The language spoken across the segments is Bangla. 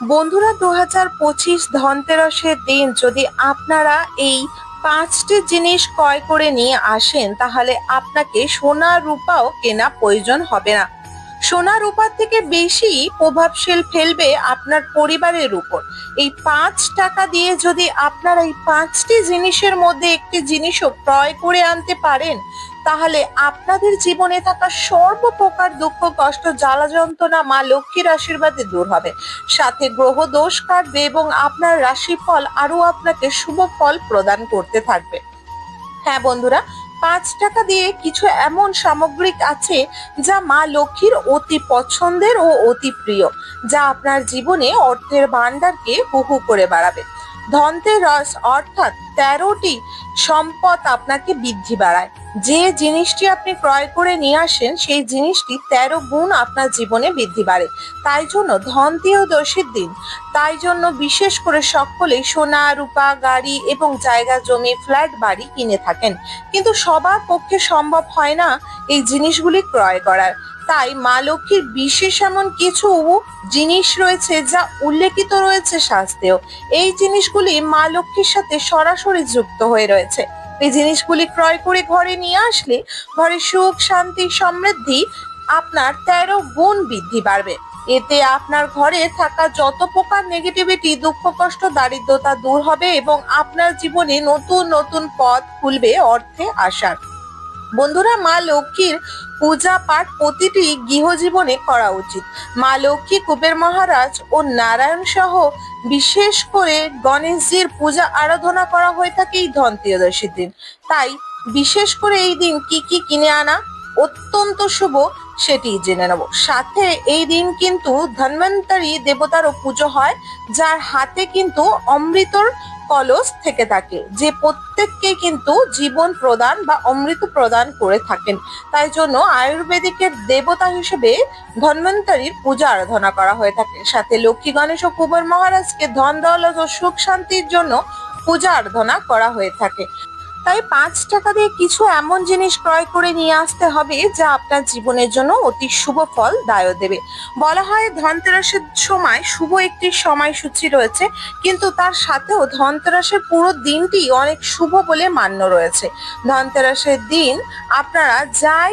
বন্ধুরা দু হাজার পঁচিশ ধনতেরসের দিন যদি আপনারা এই পাঁচটি জিনিস ক্রয় করে নিয়ে আসেন, তাহলে আপনাকে সোনা রূপাও কেনা প্রয়োজন হবে না। সোনা রূপার থেকে বেশি প্রভাবশীল ফেলবে আপনার পরিবারের উপর। এই পাঁচ টাকা দিয়ে যদি আপনারা এই পাঁচটি জিনিসের মধ্যে একটি জিনিসও ক্রয় করে আনতে পারেন তাহলে আপনাদের জীবনে থাকা সর্বপ্রকার দুঃখ, কষ্ট, জ্বালা যন্ত্রণা মা লক্ষ্মীর আশীর্বাদে দূর হবে। সাথে গ্রহ দোষ কাটবে এবং আপনার রাশিফল আরও আপনাকে শুভ ফল প্রদান করতে থাকবে। হ্যাঁ বন্ধুরা, পাঁচ টাকা দিয়ে কিছু এমন সামগ্রিক আছে যা মা লক্ষ্মীর অতি পছন্দের ও অতি প্রিয়, যা আপনার জীবনে অর্থের ভান্ডারকে হু হু করে বাড়াবে। ধনতেরস অর্থাৎ তেরোটি সম্পদ আপনাকে বৃদ্ধি বাড়ায়। যে জিনিসটি আপনি ক্রয় করে নিয়ে আসেন, সেই জিনিসটি তেরো গুণ আপনার জীবনে বৃদ্ধি বাড়ে। তাই জন্য ধন ত্রয়োদশীর দিন। তাই জন্য বিশেষ করে সকলে সোনা, রূপা, গাড়ি এবং জায়গা, জমি, ফ্ল্যাট, বাড়ি কিনে থাকেন। কিন্তু সবার পক্ষে সম্ভব হয় না এই জিনিসগুলি ক্রয় করার। তাই মা লক্ষ্মীর বিশেষ এমন কিছু জিনিস রয়েছে যা উল্লেখিত রয়েছে শাস্ত্রেও। এই জিনিসগুলি মা লক্ষ্মীর সাথে সরাসরি যুক্ত হয়ে রয়েছে। এই জিনিসগুলি ক্রয় করে ঘরে নিয়ে আসলে ঘরে সুখ, শান্তি, সমৃদ্ধি আপনার তেরো গুণ বৃদ্ধি বাড়বে এতে আপনার ঘরে থাকা যত প্রকার নেগেটিভিটি দুঃখ, কষ্ট, দারিদ্রতা দূর হবে এবং আপনার জীবনে নতুন নতুন পথ খুলবে অর্থে আসার বন্ধুরা, মা লক্ষ্মীর পূজা পাঠ প্রতিটি গৃহজীবনে করা উচিত। মা লক্ষ্মী, কুবের মহারাজ ও নারায়ণ সহ বিশেষ করে গণেশজির পূজা আরাধনা করা হয়ে থাকে এই ধনতেরদশীর দিন। তাই বিশেষ করে এই দিন কি কি কিনে আনা অত্যন্ত শুভ সেটি জেনে নেব। সাথে এই দিন কিন্তু ধন্বন্তরী দেবতারও পুজো হয়, যার হাতে কিন্তু অমৃতর কলস থেকে থাকে, যে প্রত্যেককে কিন্তু জীবন প্রদান বা অমৃত প্রদান করে থাকেন। তাই জন্য আয়ুর্বেদিকের দেবতা হিসেবে ধন্বন্তরীর পূজা আরাধনা করা হয়ে থাকে। সাথে লক্ষ্মী গণেশ ও কুবের মহারাজকে ধন, দৌলত ও সুখ শান্তির জন্য পূজা আরাধনা করা হয়ে থাকে। তাই পাঁচ টাকা দিয়ে কিছু এমন জিনিস ক্রয় করে নিয়ে আসতে হবে যা আপনার জীবনের জন্য অতি শুভ ফল দায় দেবে। বলা হয় ধনতেরাসের সময় শুভ একটি সময়সূচি রয়েছে, কিন্তু তার সাথেও ধনতেরাসের পুরো দিনটি অনেক শুভ বলে মান্য রয়েছে। ধনতেরাসের দিন আপনারা যাই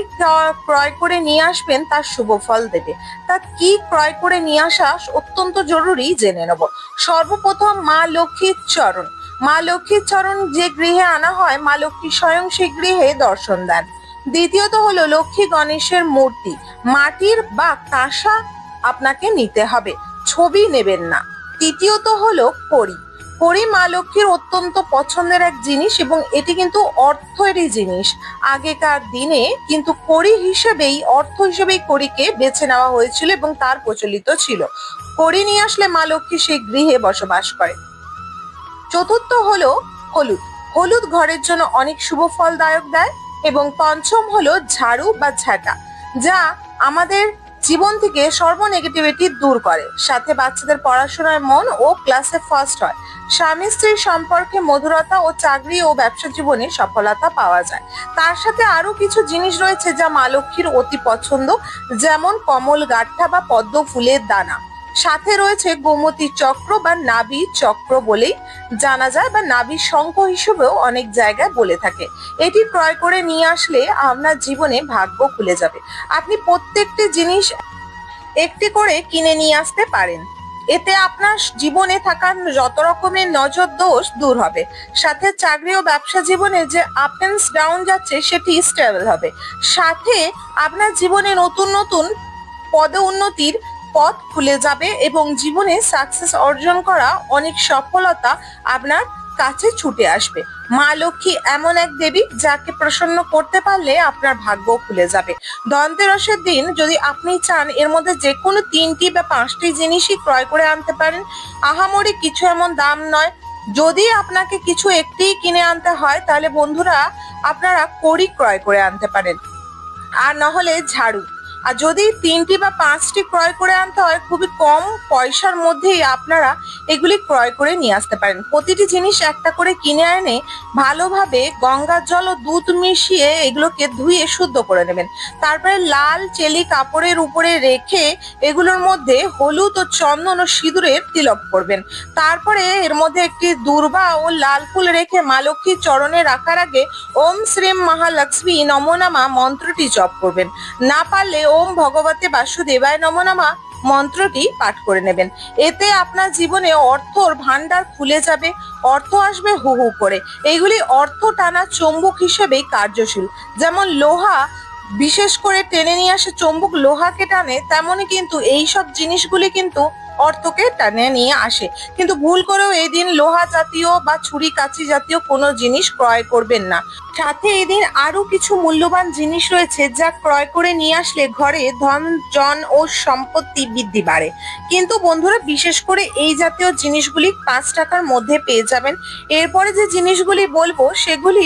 ক্রয় করে নিয়ে আসবেন তার শুভ ফল দেবে। তা কি ক্রয় করে নিয়ে আসা অত্যন্ত জরুরি জেনে নেব। সর্বপ্রথম মা লক্ষ্মীর চরণ। মা লক্ষ্মীর চরণ যে গৃহে আনা হয়, মা লক্ষ্মী স্বয়ং সেই গৃহে দর্শন দেন। দ্বিতীয়ত হলো লক্ষ্মী গণেশের মূর্তি। মাটির বা কাঁসা আপনাকে নিতে হবে, ছবি নেবেন না। তৃতীয়ত হলো কড়ি কড়ি মা লক্ষ্মীর অত্যন্ত পছন্দের এক জিনিস এবং এটি কিন্তু অর্থেরই জিনিস। আগেকার দিনে কিন্তু কড়ি হিসেবেই, অর্থ হিসেবেই কড়িকে বেছে নেওয়া হয়েছিল এবং তার প্রচলিত ছিল। কড়ি নিয়ে আসলে মা লক্ষ্মী সেই গৃহে বসবাস করে। চতুর্থ হলো হলুদ। হলুদ ঘরের জন্য অনেক শুভ ফলদায়ক দেয় এবং পঞ্চম হলো ঝাড়ু বা ঝাঁটা, যা আমাদের জীবন থেকে সর্ব নেগেটিভিটি দূর করে। সাথে বাচ্চাদের পড়াশোনার মন ও ক্লাসে ফার্স্ট হয়। স্বামী স্ত্রীর সম্পর্কে মধুরতা ও চাকরি ও ব্যবসা জীবনে সফলতা পাওয়া যায়। তার সাথে আরও কিছু জিনিস রয়েছে যা মা লক্ষ্মীর অতি পছন্দ, যেমন কমল গাঠা বা পদ্ম ফুলের দানা। সাথে রয়েছে গোমতী চক্র বা নাভি চক্র বলেই জানা যায় বা নাভি শঙ্খ হিসেবেও অনেক জায়গায় বলে থাকে। এটি ক্রয় করে নিয়ে আসলে আপনার জীবনে ভাগ্য খুলে যাবে। আপনি প্রত্যেকটি জিনিস একটি করে কিনে নিয়ে আসতে পারেন। এতে আপনার জীবনে থাকা যত রকমের নজর দোষ দূর হবে। সাথে চাকরি ও ব্যবসা জীবনে যে আপ ডাউন যাচ্ছে সেটি স্টেবল হবে। সাথে আপনার জীবনে নতুন নতুন পদ উন্নতির পথ খুলে যাবে এবং জীবনে সাকসেস অর্জন করা অনেক সফলতা আপনার কাছে ছুটে আসবে। মা লক্ষ্মী এমন এক দেবী যাকে প্রসন্ন করতে পারলে আপনার ভাগ্য খুলে যাবে। ধনতেরসের দিন যদি আপনি চান এর মধ্যে যে কোনো তিনটি বা পাঁচটি জিনিসই ক্রয় করে আনতে পারেন, আহামরি কিছু এমন দাম নয়। যদি আপনাকে কিছু একটি কিনে আনতে হয়, তাহলে বন্ধুরা আপনারা কড়ি ক্রয় করে আনতে পারেন। আর নহলে ঝাড়ু। আর যদি তিনটি বা পাঁচটি ক্রয় করে আনতে হয়, খুবই কম পয়সার মধ্যেই আপনারা এগুলি ক্রয় করে নিয়ে আসতে পারেন। প্রতিটি জিনিস একটা করে কিনে এনে ভালোভাবে গঙ্গার জল ও দুধ মিশিয়ে এগুলোকে ধুয়ে শুদ্ধ করে নেবেন। তারপরে লাল চেলি কাপড়ের উপরে রেখে এগুলোর মধ্যে হলুদ ও চন্দন ও সিঁদুরের তিলক করবেন। তারপরে এর মধ্যে একটি দুর্বা ও লাল ফুল রেখে মা লক্ষ্মীর চরণে রাখার আগে ওম শ্রীম মহালক্ষ্মী নমনামা মন্ত্রটি জপ করবেন। না পারলে ওম ভগবতে বাসুদেবায় নমনামা মন্ত্রটি পাঠ করে নেবেন। এতে আপনার জীবনে অর্থর ভান্ডার খুলে যাবে, অর্থ আসবে হু হু করে। এইগুলি অর্থ টানা চৌম্বক হিসেবেই কার্যশীল। যেমন লোহা, বিশেষ করে টেনে নিয়ে আসে চৌম্বক লোহাকে টানে, তেমনই কিন্তু এই সব জিনিসগুলি কিন্তু অর্থকে টানে নিয়ে আসে। কিন্তু ভুল করেও এই দিন লোহা জাতীয় বা ছুরি কাঁচি জাতীয় কোনো জিনিস ক্রয় করবেন না। সাথে এদিন আরও কিছু মূল্যবান জিনিস রয়েছে যা ক্রয় করে নিয়ে আসলে ঘরে ধন, জন ও সম্পত্তি বৃদ্ধি বাড়ে। কিন্তু বন্ধুরা, বিশেষ করে এই জাতীয় জিনিসগুলি পাঁচ টাকার মধ্যে পেয়ে যাবেন। এরপরে যে জিনিসগুলি বলব, সেগুলি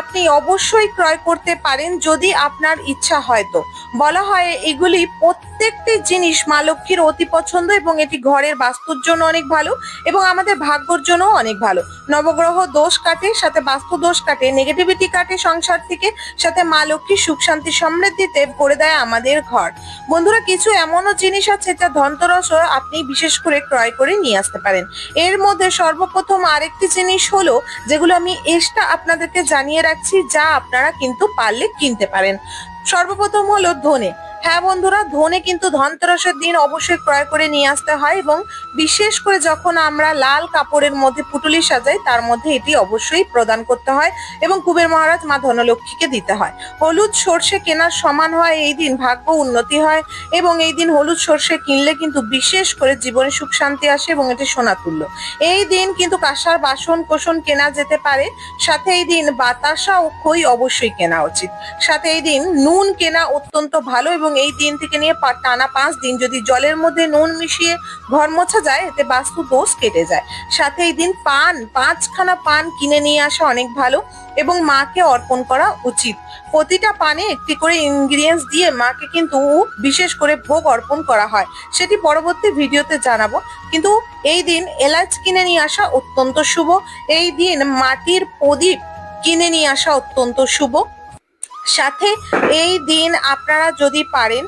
আপনি অবশ্যই ক্রয় করতে পারেন যদি আপনার ইচ্ছা হয় তো। বলা হয় এগুলি প্রত্যেকটি জিনিস মা লক্ষ্মীর অতি পছন্দ এবং এটি ঘরের বাস্তুর জন্য অনেক ভালো এবং আমাদের ভাগ্যর জন্য অনেক ভালো। নবগ্রহ দোষ কাটে, সাথে বাস্তু দোষ কাটে নেগেটিভিটি কাটে সংসার থেকে সাথে মা লক্ষ্মী সুখ, শান্তি সমৃদ্ধিতে ভরে দেয় আমাদের ঘর। বন্ধুরা, কিছু এমনও জিনিস আছে যা ধনতরস আপনি বিশেষ করে ক্রয় করে নিয়ে আসতে পারেন। এর মধ্যে সর্বপ্রথম আরেকটি জিনিস হলো, যেগুলো আমি এসটা আপনাদেরকে জানিয়ে রাখছি, যা আপনারা কিন্তু পারলে কিনতে পারেন। সর্বপ্রথম হলো ধনে। হ্যাঁ বন্ধুরা, ধনে কিন্তু ধনতেরাসের দিন অবশ্যই ক্রয় করে নিয়ে আসতে হয় এবং বিশেষ করে যখন আমরা লাল কাপড়ের মধ্যে পুটুলি সাজাই, তার মধ্যে এটি অবশ্যই প্রদান করতে হয় এবং কুবের মহারাজ মা ধনলক্ষ্মীকে দিতে হয়। হলুদ সর্ষে কেনার সমান হয়, এই দিন ভাগ্য উন্নতি হয় এবং এই দিন হলুদ সর্ষে কিনলে কিন্তু বিশেষ করে জীবনে সুখ শান্তি আসে এবং এটি সোনা তুল্য। এই দিন কিন্তু কাঁসার বাসন কোসন কেনা যেতে পারে, সাথে এই দিন বাতাসা ও খই অবশ্যই কেনা উচিত। সাথে এই দিন নুন কেনা অত্যন্ত ভালো এবং এই দিন থেকে নিয়ে টানা পাঁচ দিন যদি জলের মধ্যে নুন মিশিয়ে ঘর মোছা যায়, এতে বাস্তু দোষ কেটে যায়। সাথে এই দিন পান, পাঁচখানা পান কিনে নিয়ে আসা অনেক ভালো এবং মাকে অর্পণ করা উচিত। প্রতিটা পানে একটি করে ইনগ্রিডিয়েন্টস দিয়ে মাকে কিন্তু বিশেষ করে ভোগ অর্পণ করা হয়। সেটি পরবর্তী ভিডিওতে জানাব। কিন্তু এই দিন এলাচ কিনে নিয়ে আসা অত্যন্ত শুভ। এই দিন মাটির প্রদীপ কিনে নিয়ে আসা অত্যন্ত শুভ। সাথে এই দিন আপনারা যদি পারেন,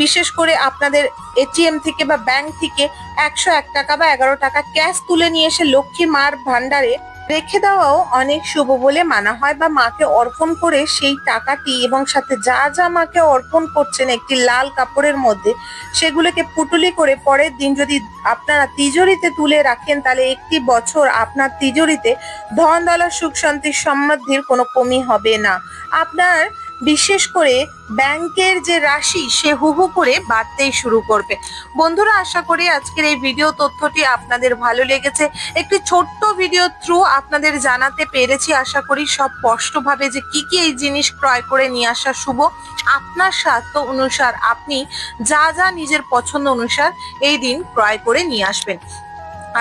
বিশেষ করে আপনাদের এটিএম থেকে বা ব্যাংক থেকে একশো এক টাকা বা এগারো টাকা ক্যাশ তুলে নিয়ে এসে লক্ষ্মী মার ভান্ডারে রেখে দেওয়াও অনেক শুভ বলে মানা হয় বা মাকে অর্পণ করে সেই টাকাটি এবং সাথে যা যা মাকে অর্পণ করছেন একটি লাল কাপড়ের মধ্যে, সেগুলোকে পুটুলি করে পরের দিন যদি আপনারা তিজোরিতে তুলে রাখেন, তাহলে একটি বছর আপনার তিজোরিতে ধন দলা সুখ, শান্তি, সমৃদ্ধির কোনো কমি হবে না। আপনার বিশেষ করে ব্যাংকের যে রাশি, সে হু হু করে বাড়তেই শুরু করবে। বন্ধুরা, আশা করি আজকের এই ভিডিও তথ্যটি আপনাদের ভালো লেগেছে। একটি ছোট্ট ভিডিও থ্রু আপনাদের জানাতে পেরেছি। আশা করি সব স্পষ্টভাবে যে কি কি এই জিনিস ক্রয় করে নিয়ে আসা শুভ, আপনার স্বার্থ অনুসার আপনি যা যা নিজের পছন্দ অনুসার এই দিন ক্রয় করে নিয়ে আসবেন।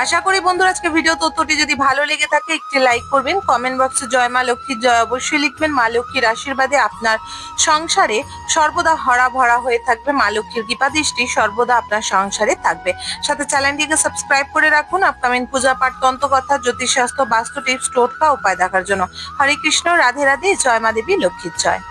আশা করি বন্ধুরা, আজকে ভিডিও তথ্যটি যদি ভালো লেগে থাকে, একটি লাইক করবেন। কমেন্ট বক্সে জয় মা লক্ষ্মীর জয় অবশ্যই লিখবেন। মা লক্ষ্মীর আশীর্বাদে আপনার সংসারে সর্বদা হরা ভরা হয়ে থাকবে। মা লক্ষ্মীর কৃপা দৃষ্টি সর্বদা আপনার সংসারে থাকবে। সাথে চ্যানেলটিকে সাবস্ক্রাইব করে রাখুন। আপকামিং পূজা পাঠ, তন্ত্রকথা, জ্যোতিষশাস্ত্র, বাস্তু টিপস টোটকা উপায় দেখার জন্য। হরে কৃষ্ণ, রাধে রাধে, জয় মা দেবী, লক্ষ্মীর জয়।